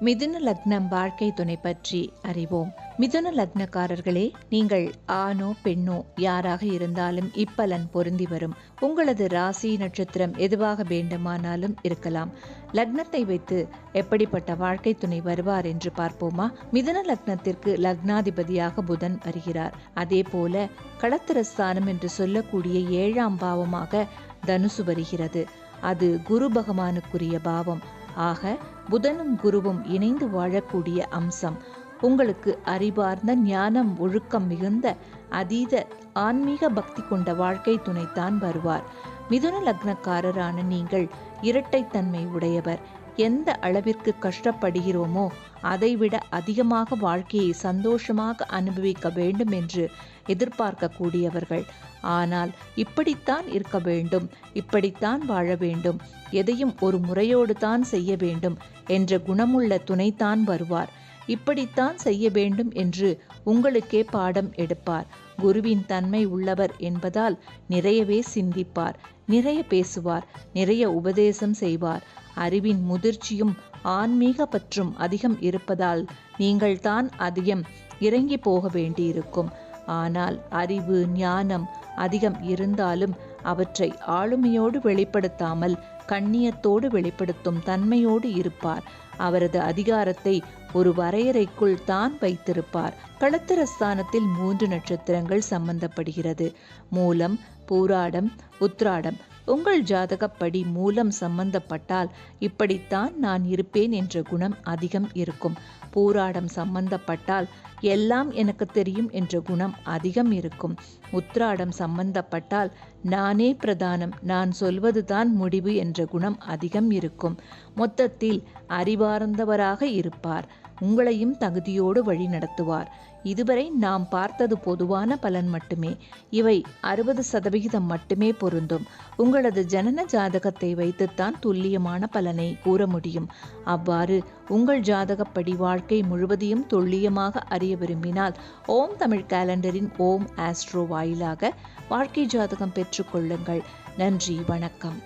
மிதுன லக்னம் வாழ்க்கை துணை பற்றி அறிவோம். மிதுன லக்னக்காரர்களே நீங்கள் ஆணோ பெண்ணோ யாராக இருந்தாலும் இப்பலன் பொருந்தி வரும். உங்களது ராசி நட்சத்திரம் எதுவாக வேண்டுமானாலும் இருக்கலாம். லக்னத்தை வைத்து எப்படிப்பட்ட வாழ்க்கை துணை வருவார் என்று பார்ப்போமா? மிதுன லக்னத்திற்கு லக்னாதிபதியாக புதன் வருகிறார். அதே போல களத்திரஸ்தானம் என்று சொல்லக்கூடிய ஏழாம் பாவமாக தனுசு வருகிறது. அது குரு பகவானுக்குரிய பாவம். ஆக புதனும் குருவும் இணைந்து வாழக்கூடிய அம்சம். உங்களுக்கு அறிவார்ந்த ஞானம் ஒழுக்கம் மிகுந்த அதீத ஆன்மீக பக்தி கொண்ட வாழ்க்கை துணைத்தான் வருவார். மிதுன லக்னக்காரரான நீங்கள் இரட்டைத்தன்மை உடையவர். எந்த அளவிற்கு கஷ்டப்படுகிறோமோ அதைவிட அதிகமாக வாழ்க்கையை சந்தோஷமாக அனுபவிக்க வேண்டும் என்று எதிர்பார்க்கக்கூடியவர்கள். ஆனால் இப்படித்தான் இருக்க வேண்டும் இப்படித்தான் வாழ வேண்டும் எதையும் ஒரு முறையோடு தான் செய்ய வேண்டும் என்ற குணமுள்ள துணைத்தான் வருவார். இப்படித்தான் செய்ய வேண்டும் என்று உங்களுக்கே பாடம் எடுப்பார். குருவின் தன்மை உள்ளவர் என்பதால் நிறையவே சிந்திப்பார் நிறைய பேசுவார் நிறைய உபதேசம் செய்வார். அறிவின் முதிர்ச்சியும் ஆன்மீக பற்றும் அதிகம் இருப்பதால் நீங்கள் தான் அதிகம் இறங்கி போக வேண்டியிருக்கும். ஆனால் அறிவு ஞானம் அதிகம் இருந்தாலும் அவற்றை ஆளுமையோடு வெளிப்படுத்தாமல் கண்ணியத்தோடு வெளிப்படுத்தும் தன்மையோடு இருப்பார். அவரது அதிகாரத்தை ஒரு வரையறைக்குள் தான் வைத்திருப்பார். களத்திரஸ்தானத்தில் மூன்று நட்சத்திரங்கள் சம்பந்தப்படுகிறது. மூலம் பூராடம் உத்ராடம் உங்கள் ஜாதகப்படி மூலம் சம்பந்தப்பட்டால் இப்படித்தான் நான் இருப்பேன் என்ற குணம் அதிகம் இருக்கும். பூராடம் சம்பந்தப்பட்டால் எல்லாம் எனக்கு தெரியும் என்ற குணம் அதிகம் இருக்கும். உத்ராடம் சம்பந்தப்பட்டால் நானே பிரதானம் நான் சொல்வதுதான் முடிவு என்ற குணம் அதிகம் இருக்கும். மொத்தத்தில் அறிவார்ந்தவராக இருப்பார். உங்களையும் தகுதியோடு வழி நடத்துவார். இதுவரை நாம் பார்த்தது பொதுவான பலன் மட்டுமே. இவை அறுபது சதவிகிதம் மட்டுமே பொருந்தும். உங்களது ஜனன ஜாதகத்தை வைத்துத்தான் துல்லியமான பலனை கூற முடியும். அவ்வாறு உங்கள் ஜாதகப்படி வாழ்க்கை முழுவதையும் துல்லியமாக அறிய விரும்பினால் ஓம் தமிழ் கேலண்டரின் ஓம் ஆஸ்ட்ரோ வாயிலாக வாழ்க்கை ஜாதகம் பெற்றுக்கொள்ளுங்கள் நன்றி வணக்கம்.